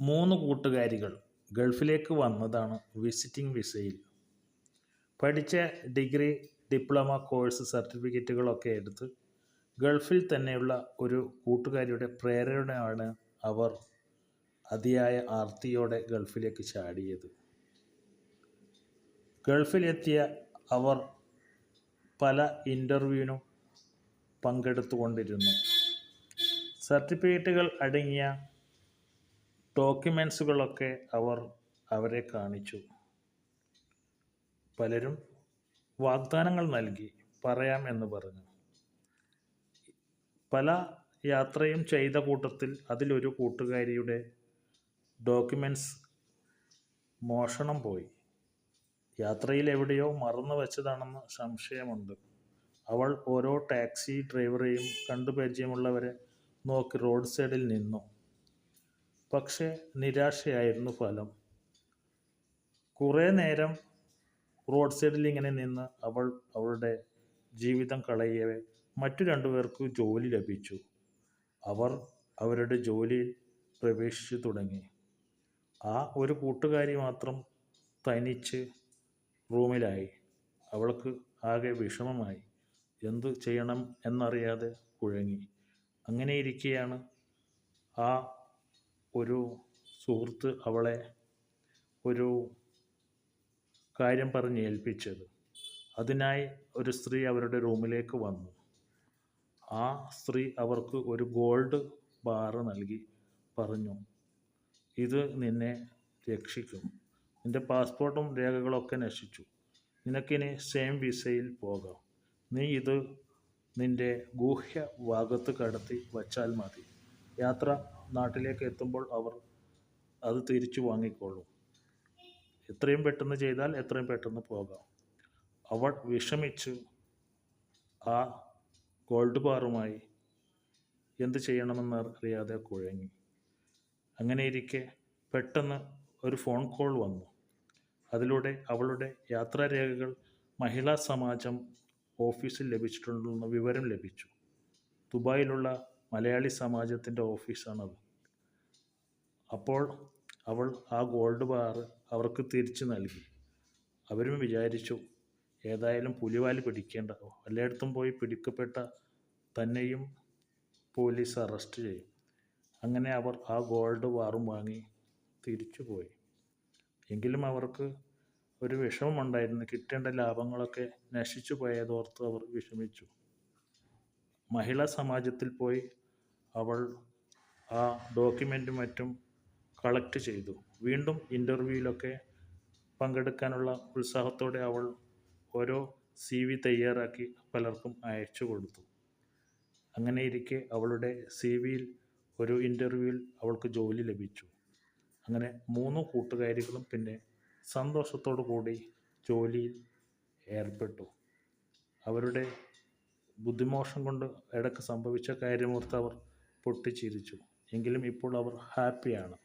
മൂന്ന് കൂട്ടുകാരികൾ ഗൾഫിലേക്ക് വന്നതാണ് വിസിറ്റിംഗ് വിസയിൽ. പഠിച്ച ഡിഗ്രി ഡിപ്ലോമ കോഴ്സ് സർട്ടിഫിക്കറ്റുകളൊക്കെ എടുത്ത് ഗൾഫിൽ തന്നെയുള്ള ഒരു കൂട്ടുകാരിയുടെ പ്രേരണയാണ് അവർ അതിയായ ആർത്തിയോടെ ഗൾഫിലേക്ക് ചാടിയത്. ഗൾഫിലെത്തിയ അവർ പല ഇന്റർവ്യൂവിനും പങ്കെടുത്തുകൊണ്ടിരുന്നു. സർട്ടിഫിക്കറ്റുകൾ അടങ്ങിയ ഡോക്യുമെൻസുകളൊക്കെ അവർ അവരെ കാണിച്ചു. പലരും വാഗ്ദാനങ്ങൾ നൽകി പറയാം എന്ന് പറഞ്ഞു. പല യാത്രയും ചെയ്ത കൂട്ടത്തിൽ അതിലൊരു കൂട്ടുകാരിയുടെ ഡോക്യുമെന്റ്സ് മോഷണം പോയി. യാത്രയിൽ എവിടെയോ മറന്നു വെച്ചതാണെന്ന് സംശയമുണ്ട്. അവൾ ഓരോ ടാക്സി ഡ്രൈവറെയും കണ്ടു പരിചയമുള്ളവരെ നോക്കി റോഡ് സൈഡിൽ നിന്നു. പക്ഷേ നിരാശയായിരുന്നു ഫലം. കുറേ നേരം റോഡ് സൈഡിൽ ഇങ്ങനെ നിന്ന് അവൾ അവളുടെ ജീവിതം കളയവേ മറ്റു രണ്ടുപേർക്ക് ജോലി ലഭിച്ചു. അവർ അവരുടെ ജോലിയിൽ പ്രവേശിച്ചു തുടങ്ങി. ആ ഒരു കൂട്ടുകാരി മാത്രം തനിച്ച് റൂമിലായി. അവൾക്ക് ആകെ വിഷമമായി. എന്തു ചെയ്യണം എന്നറിയാതെ കുഴങ്ങി. അങ്ങനെ ഇരിക്കെയാണ് ആ ഒരു സുഹൃത്ത് അവളെ ഒരു കാര്യം പറഞ്ഞ് ഏൽപ്പിച്ചത്. അതിനായി ഒരു സ്ത്രീ അവരുടെ റൂമിലേക്ക് വന്നു. ആ സ്ത്രീ അവർക്ക് ഒരു ഗോൾഡ് ബാറ് നൽകി പറഞ്ഞു ഇത് നിന്നെ രക്ഷിക്കും. നിന്റെ പാസ്പോർട്ടും രേഖകളൊക്കെ നശിച്ചു. നിനക്കിനി സെയിം വിസയിൽ പോകാം. നീ ഇത് നിന്റെ ഗൂഹ്യ ഭാഗത്ത് കടത്തി വച്ചാൽ മതി. യാത്ര നാട്ടിലേക്ക് എത്തുമ്പോൾ അവർ അത് തിരിച്ചു വാങ്ങിക്കോളും. എത്രയും പെട്ടെന്ന് ചെയ്താൽ എത്രയും പെട്ടെന്ന് പോകാം. അവൾ വിഷമിച്ച്. ആ ഗോൾഡ് ബാറുമായി എന്ത് ചെയ്യണമെന്ന് അറിയാതെ കുഴങ്ങി. അങ്ങനെ ഇരിക്കെ പെട്ടെന്ന് ഒരു ഫോൺ കോൾ വന്നു. അതിലൂടെ അവളുടെ യാത്രാരേഖകൾ മഹിളാ സമാജം ഓഫീസിൽ ലഭിച്ചിട്ടുണ്ടെന്ന വിവരം ലഭിച്ചു. ദുബായിലുള്ള മലയാളി സമാജത്തിന്റെ ഓഫീസാണത്. അപ്പോൾ അവൾ ആ ഗോൾഡ് ബാർ അവർക്ക് തിരിച്ചു നൽകി. അവരും വിചാരിച്ചു ഏതായാലും പുലിവാൽ പിടിക്കേണ്ട എല്ലായിടത്തും പോയി പിടിക്കപ്പെട്ട തന്നെയും പോലീസ് അറസ്റ്റ് ചെയ്യും. അങ്ങനെ അവർ ആ ഗോൾഡ് ബാറും വാങ്ങി തിരിച്ചു പോയി. എങ്കിലും അവർക്ക് ഒരു വിഷമമുണ്ടായിരുന്നു. കിട്ടേണ്ട ലാഭങ്ങളൊക്കെ നശിച്ചു പോയതോർത്ത് അവർ വിഷമിച്ചു. മഹിളാ സമാജത്തിൽ പോയി അവൾ ആ ഡോക്യുമെന്റും മറ്റും കളക്ട് ചെയ്തു. വീണ്ടും ഇന്റർവ്യൂവിലൊക്കെ പങ്കെടുക്കാനുള്ള ഉത്സാഹത്തോടെ അവൾ ഓരോ സി വി തയ്യാറാക്കി പലർക്കും അയച്ചു കൊടുത്തു. അങ്ങനെ ഇരിക്കെ അവളുടെ സി വിയിൽ ഒരു ഇന്റർവ്യൂവിൽ അവൾക്ക് ജോലി ലഭിച്ചു. അങ്ങനെ മൂന്ന് കൂട്ടുകാരികളും പിന്നെ സന്തോഷത്തോടു കൂടി ജോലിയിൽ ഏർപ്പെട്ടു. അവരുടെ ബുദ്ധിമോഷം കൊണ്ട് ഇടയ്ക്ക് സംഭവിച്ച കാര്യമോർത്ത് അവർ പൊട്ടിച്ചിരിച്ചു. എങ്കിലും ഇപ്പോൾ അവർ ഹാപ്പിയാണ്.